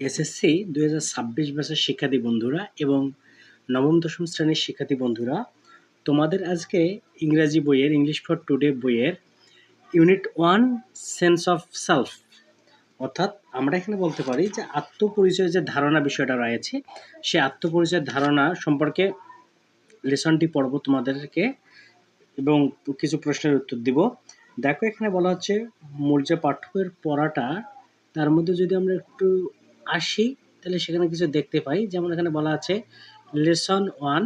SSC দুই হাজার ছাব্বিশ ব্যাচের শিক্ষার্থী বন্ধুরা এবং নবম, দশম শ্রেণির শিক্ষার্থী বন্ধুরা, তোমাদের আজকে ইংরাজি বইয়ের ইংলিশ ফর টুডে বইয়ের unit one sense of self অর্থাৎ আমরা এখানে বলতে পারি যে আত্মপরিচয়ের যে ধারণা বিষয়টা রয়েছে, সে আত্মপরিচয়ের ধারণা সম্পর্কে লেসনটি পড়ব তোমাদেরকে এবং কিছু প্রশ্নের উত্তর দিব। দেখো এখানে বলা হচ্ছে, মূল যে পাঠ্য বইয়ের পড়াটা, তার মধ্যে যদি আমরা একটু আসি, তাহলে সেখানে কিছু দেখতে পাই। যেমন এখানে বলা আছে, লেসন ওয়ান।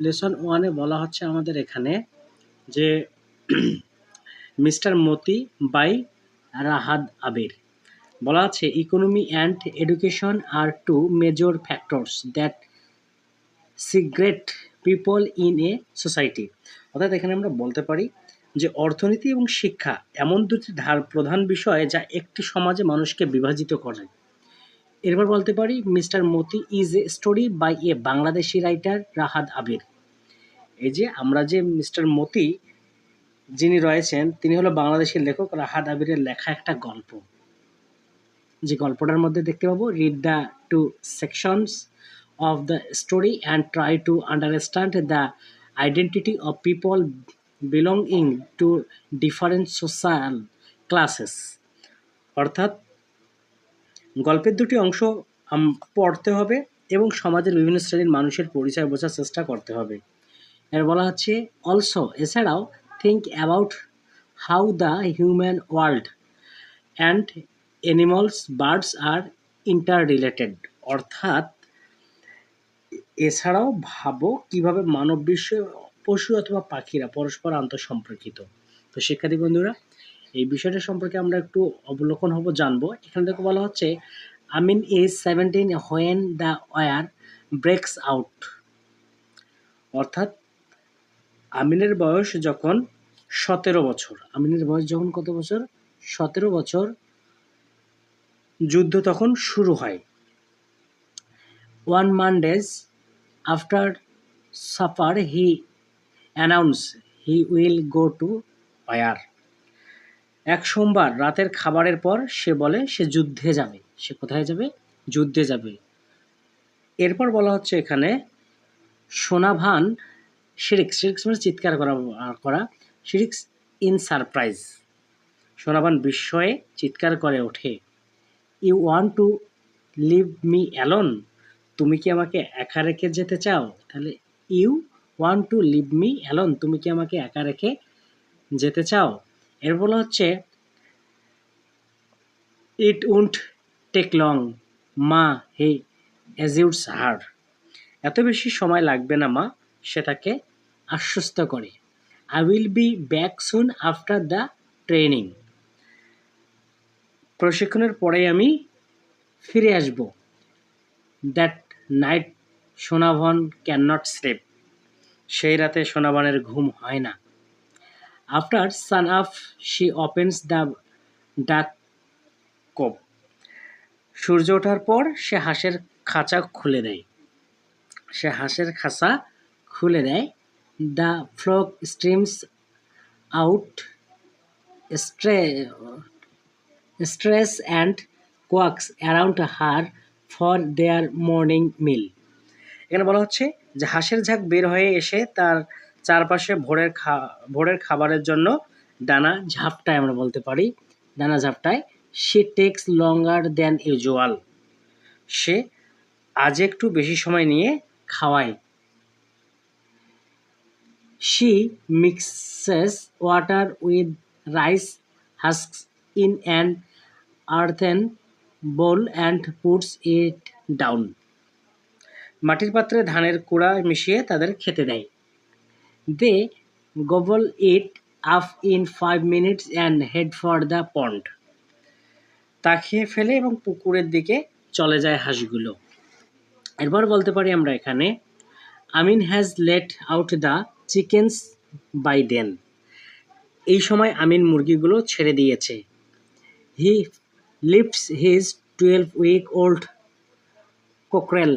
লেসন ওয়ানে বলা হচ্ছে আমাদের এখানে যে mister Moti by Rahad Abir. বলা আছে, economy and education are two major factors that segregate people in a society. অর্থাৎ এখানে আমরা বলতে পারি যে অর্থনীতি এবং শিক্ষা এমন দুটি ধার প্রধান বিষয় যা একটি সমাজে মানুষকে বিভাজিত করে। এরপর বলতে পারি, mister Moti is a story by a Bangladeshi writer Rahad Abir. এই যে আমরা যে মিস্টার মতি যিনি রয়েছেন, তিনি হলো বাংলাদেশের লেখক রাহাদ আবিরের লেখা একটা গল্প। যে গল্পটার মধ্যে দেখতে পাবো read the two sections of the story and try to understand the identity of people belonging to different social classes অর্থাৎ গল্পের দুটি অংশ পড়তে হবে এবং সমাজের বিভিন্ন শ্রেণির মানুষের পরিচয় বোঝার চেষ্টা করতে হবে। এর বলা হচ্ছে অলসো এছাড়াও think about how the human world and animals birds are interrelated অর্থাৎ, এছাড়াও ভাবো কীভাবে মানব বিশ্ব, পশু অথবা পাখিরা পরস্পর আন্তঃসম্পর্কিত। তো শিক্ষার্থী বন্ধুরা এই বিষয়টা সম্পর্কে আমরা একটু অবলোকন হব, জানব। এখানে থেকে বলা হচ্ছে Amin is seventeen when the war breaks out অর্থাৎ, আমিনের বয়স যখন সতেরো বছর। আমিনের বয়স যখন কত বছর? সতেরো বছর যুদ্ধ তখন শুরু হয়। One Mondays after supper he announce he will go to war এক সোমবার রাতের খাবারের পর সে বলে, সে যুদ্ধে যাবে। সে কোথায় যাবে? যুদ্ধে যাবে। এরপর বলা হচ্ছে এখানে, সোনাভান শিরিক্স শিরিক্স মানে চিৎকার করা করা শিরিক্স ইন সারপ্রাইজ। সোনাভান বিস্ময়ে চিৎকার করে ওঠে, you want to leave me alone? তুমি কি আমাকে একা রেখে যেতে চাও? তাহলে, you want to leave me alone? তুমি কি আমাকে একা রেখে যেতে চাও? এর বলা হচ্ছে, ইট উন্ট টেক লং, মা হে অ্যাজিউডস হার এত বেশি সময় লাগবে না, মা। সে তাকে আশ্বস্ত করে। I will be back soon after the training. প্রশিক্ষণের পরে আমি ফিরে আসব। That night Sonabhan can not sleep. সেই রাতে সোনাবনের ঘুম হয় না। আফটার সান আফ শি ওপেন্স দ্য ডাক কোপ সূর্য ওঠার পর সে হাঁসের খাঁচা খুলে দেয়। সে হাঁসের খাঁচা খুলে দেয়। The flock streams out stray strays and quacks around her for their morning meal এখানে বলা হচ্ছে যে হাঁসের ঝাঁক বের হয়ে এসে তার চারপাশে ভোরের খা, ভোরের খাবারের জন্য ডানা ঝাপটায় আমরা বলতে পারি। ডানা ঝাপটায়। সে টেক্স লঙ্গার দ্যান ইউজুয়াল সে আজ একটু বেশি সময় নিয়ে খাওয়ায়। She mixes water with rice husk in an earthen bowl and puts it down মাটির পাত্রে ধানের কুড়া মিশিয়ে তাদের খেতে দেয়। They gobble it up in five minutes and head for the pond তা খেয়ে ফেলে এবং পুকুরের দিকে চলে যায় হাঁসগুলো। এরপর বলতে পারি আমরা এখানে, Amin has let out the chickens by then এই সময় আমিন মুরগিগুলো ছেড়ে দিয়েছে। He lifts his twelve week old cockerel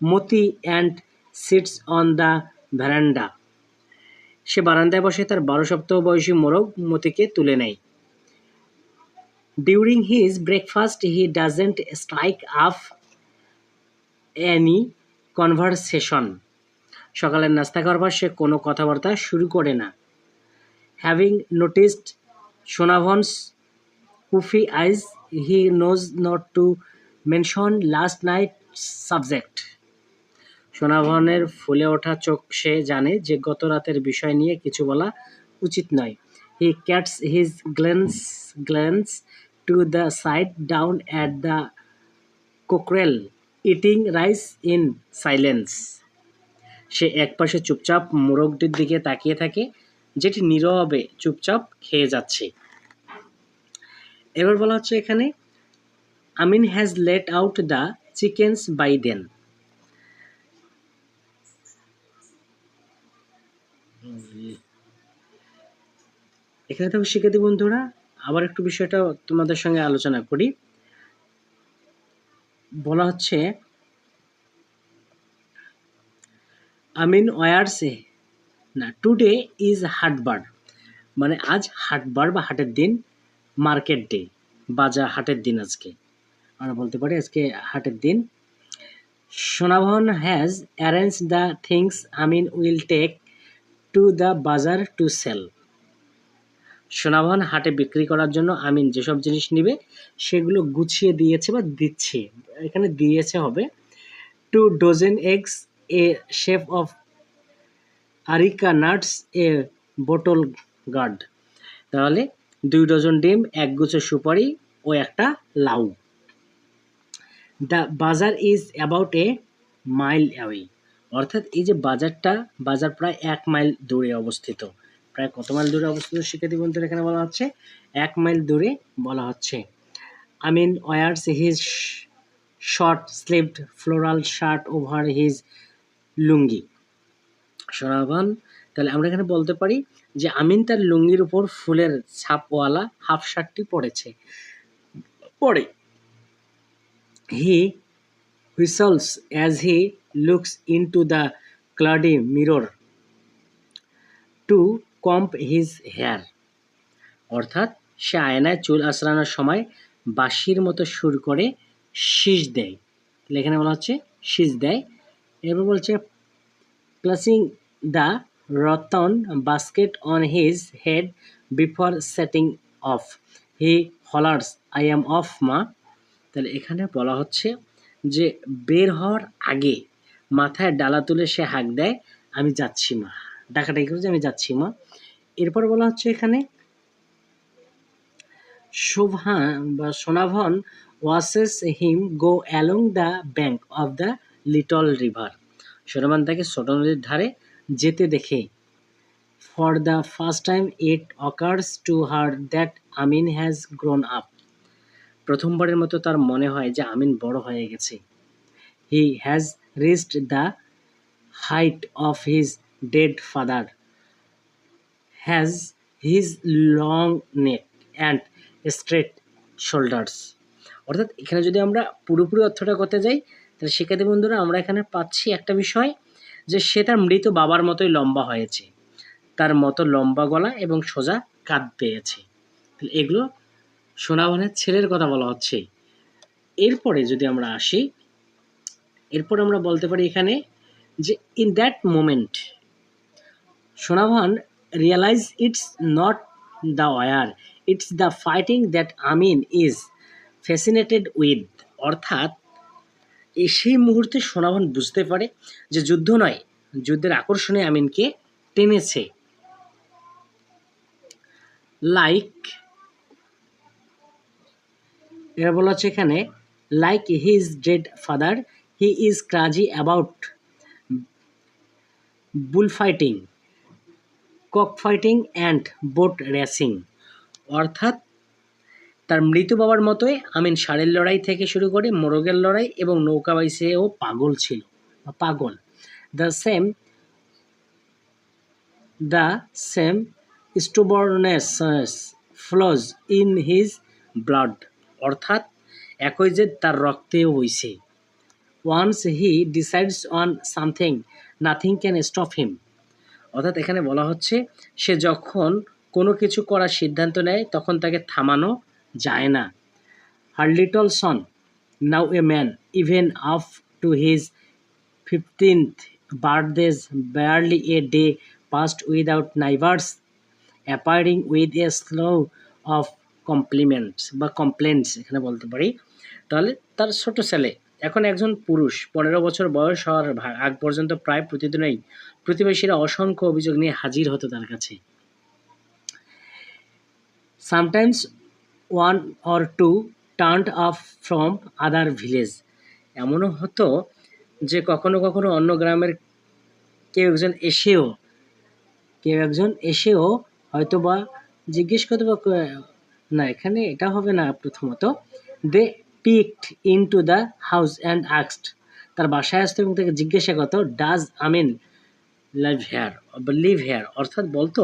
Moti and sits on the verandah. সে বারান্দায় বসে তার বারো সপ্তাহ বয়সী মোরগ মতিকে তুলে নেয়। During his breakfast he doesn't strike up any conversation সকালের নাস্তা করবার সে কোনো কথাবার্তা শুরু করে না। Having noticed Sonabhan's puffy eyes he knows not to mention last night subject সোনাভনের ফুলে ওঠা চোখ সে জানে যে গত রাতের বিষয় নিয়ে কিছু বলা উচিত নয়। He casts his glance glance to the side down at the cockerel eating rice in silence সে একপাশে চুপচাপ মোরগটির দিকে তাকিয়ে থাকে, যেটি নীরবে চুপচাপ খেয়ে যাচ্ছে। এবার বলা হচ্ছে এখানে, Amin has let out the chickens by then এখানে দেখো শিক্ষার্থী বন্ধুরা, আবার একটু বিষয়টা তোমাদের সঙ্গে আলোচনা করি। বলা হচ্ছে, আমিন ওয়ার্সে না, টুডে ইজ হাটবার মানে আজ হাটবার বা হাটের দিন, মার্কেট ডে বাজার হাটের দিন আজকে। আমরা বলতে পারি আজকে হাটের দিন। Sonabhan has arrange the things, Amin will take to the bazaar to sell. Sonabhan হাটে বিক্রি করার জন্য আমিন যেসব জিনিস নিবে, সেগুলো গুছিয়ে দিয়েছে বা দিচ্ছে। এখানে দিয়েছে হবে two dozen eggs a sheaf of areca nuts a bottle gourd তাহলে দুই ডজন ডিম, এক গুচ্ছ সুপারি ও একটা লাউ। The bazaar is about a mile away অর্থাৎ এই যে বাজারটা, বাজার প্রায় এক মাইল দূরে অবস্থিত। প্রায় কত মাইল দূরে অবস্থিত শিক্ষার্থী বন্ধুরা এখানে বলা হচ্ছে? এক মাইল দূরে বলা হচ্ছে। Amin wears his short sleeved floral shirt over his lungi. Sonabhan তাহলে আমরা এখানে বলতে পারি যে আমিন তার লুঙ্গির উপর ফুলের ছাপওয়ালা হাফ শার্টটি পরেছে পরে he whistles as he into the cloudy mirror to comb his hair অর্থাৎ সে আয়নায় চুল আঁচড়ানোর সময় বাঁশির মতো সুর করে শীষ দেয়। তাহলে এখানে বলা হচ্ছে শীষ দেয়। এরপর বলছে placing the rattan basket on his head before setting off he hollers I am off ma তাহলে এখানে বলা হচ্ছে যে, বের হওয়ার আগে মাথায় ডালা তুলে সে হাঁক দেয়, আমি যাচ্ছি মা। ডাকাটাই করে আমি যাচ্ছি মা। এরপর বলা হচ্ছে এখানে, শোভা, বা Sonavan watches him go along the bank of the little river. Sonavan তাকে ছোট নদীর ধারে যেতে দেখে, for the first time it occurs to her that Amin has grown up. প্রথমবারের মতো তার মনে হয় যে আমিন বড় হয়ে গেছে। He has reached the height of his dead father has his long neck and straight shoulders অর্থাৎ এখানে যদি আমরা পুরোপুরি অর্থটা করতে যাই, তাহলে শিক্ষার্থী বন্ধুরা, আমরা এখানে পাচ্ছি একটা বিষয় যে সে তার মৃত বাবার মতোই লম্বা হয়েছে। তার মতো লম্বা গলা এবং সোজা কাঁধ পেয়েছে। এগুলো সোনাবনের ছেলের কথা বলা হচ্ছে। এরপরে যদি আমরা আসি এরপর আমরা বলতে পারি এখানে যে in that moment Sonavan realize it's not the war it's the fighting that Amin is fascinated with অর্থাৎ সেই মুহূর্তে সোনাভান বুঝতে পারে যে যুদ্ধ নয়, যুদ্ধের আকর্ষণে আমিনকে টেনেছে। লাইক এরা বলা হচ্ছে এখানে like his dead father he is crazy about bull fighting cock fighting and boat racing অর্থাৎ তার মৃত বাবার মতোই আমিন ষাঁড়ের লড়াই থেকে শুরু করে মোরগের লড়াই এবং নৌকা বাইসেও পাগল ছিল পাগল। The same the same stubbornness flows in his blood অর্থাৎ একই যে তার রক্তেও হইছে once he decides on something nothing can stop him অর্থাৎ এখানে বলা হচ্ছে, সে যখন কোনো কিছু করার সিদ্ধান্ত নেয়, তখন তাকে থামানো যায় না। Her little son now a man even up to his fifteenth birthdays barely a day past without neighbours appearing with a slew of compliments বা কমপ্লেন্টস এখানে বলতে পারি। তাহলে তার ছোট ছেলে এখন একজন পুরুষ, পনেরো বছর বয়স হওয়ার আগ পর্যন্ত প্রায় প্রতিদিনই প্রতিবেশীরা অসংখ্য অভিযোগ নিয়ে হাজির হতো তার কাছে। Sometimes one or two turn up from other village এমনও হতো যে কখনো কখনো অন্য গ্রামের কেউ একজন এসেও, কেউ একজন এসেও হয়তো বা জিজ্ঞেস করতে বা না, এখানে এটা হবে না প্রথমত। They peeked into the house and আক্সড তার বাসায় আসতো এবং তাকে জিজ্ঞাসা করতো does Amin live here live here অর্থাৎ বলতো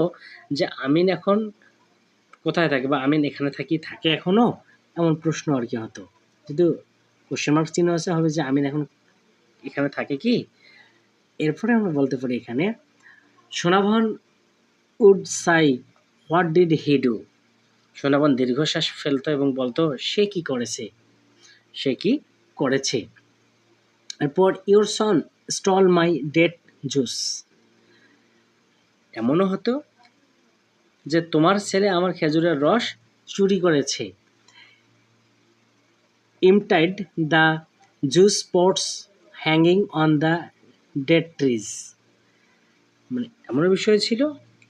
যে আমিন এখন কোথায় থাকে বা আমিন এখানে থাকি, থাকে এখনও এমন প্রশ্ন আর কি হতো। কিন্তু কোশ্চেন মার্ক চিহ্ন আছে, হবে যে আমিন এখন এখানে থাকে কি? এরপরে আমরা বলতে পারি এখানে Sonavan would sigh what did he do? Sonavan দীর্ঘশ্বাস ফেলতো এবং বলতো, সে কি করেছে? সে কি করেছে? এরপর your son stole my date juice এমনও হতো যে তোমার ছেলে আমার খেজুরের রস চুরি করেছে। Emptied the juice pots hanging on the date trees মানে এমন বিষয় ছিল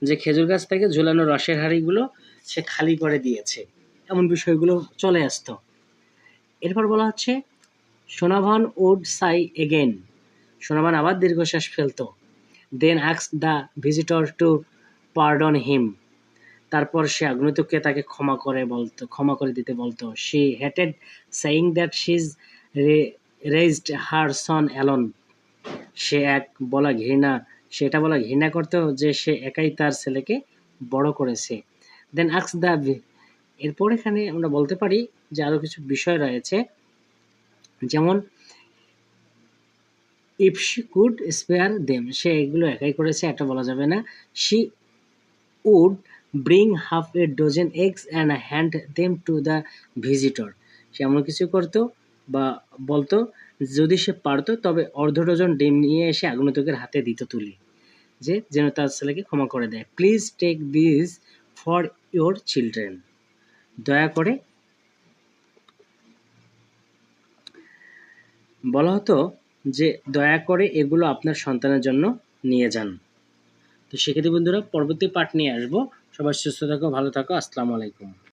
যে খেজুর গাছ থেকে ঝুলানো রসের হাঁড়িগুলো সে খালি করে দিয়েছে। এমন বিষয়গুলো চলে আসতো। এরপর বলা হচ্ছে, Sonavan would Sai again Sonavan আবার দীর্ঘশ্বাস ফেলতো। Then asks the visitor to pardon him. তারপর সে আগন্তুককে তাকে ক্ষমা করে বলতো, ক্ষমা করে দিতে বলতো। She hated saying that she's raised her son alone সে এক বলা ঘৃণা সেটা বলা ঘৃণা করতো যে সে একাই তার ছেলেকে বড় করেছে। দেন আক্স দ্য এরপর এখানে আমরা বলতে পারি যে আরও কিছু বিষয় রয়েছে। যেমন if she could spare them সে এগুলো একাই করেছে এটা বলা যাবে না। She would bring half a dozen eggs and hand them to the visitor সে এমন কিছু করতো বা বলতো, যদি সে পারতো, তবে অর্ধ ডজন ডিম নিয়ে এসে আগন্তুকের হাতে দিত তুলি, যে যেন তার ছেলেকে ক্ষমা করে দেয়। Please take this for your children দয়া করে। বলা হতো যে, দয়া করে এগুলো আপনার সন্তানের জন্য নিয়ে যান। তো সেক্ষেত্রে বন্ধুরা, পরবর্তী পাঠ নিয়ে আসব। সবাই সুস্থ থাকো, ভালো থাকো। আসসালামু আলাইকুম।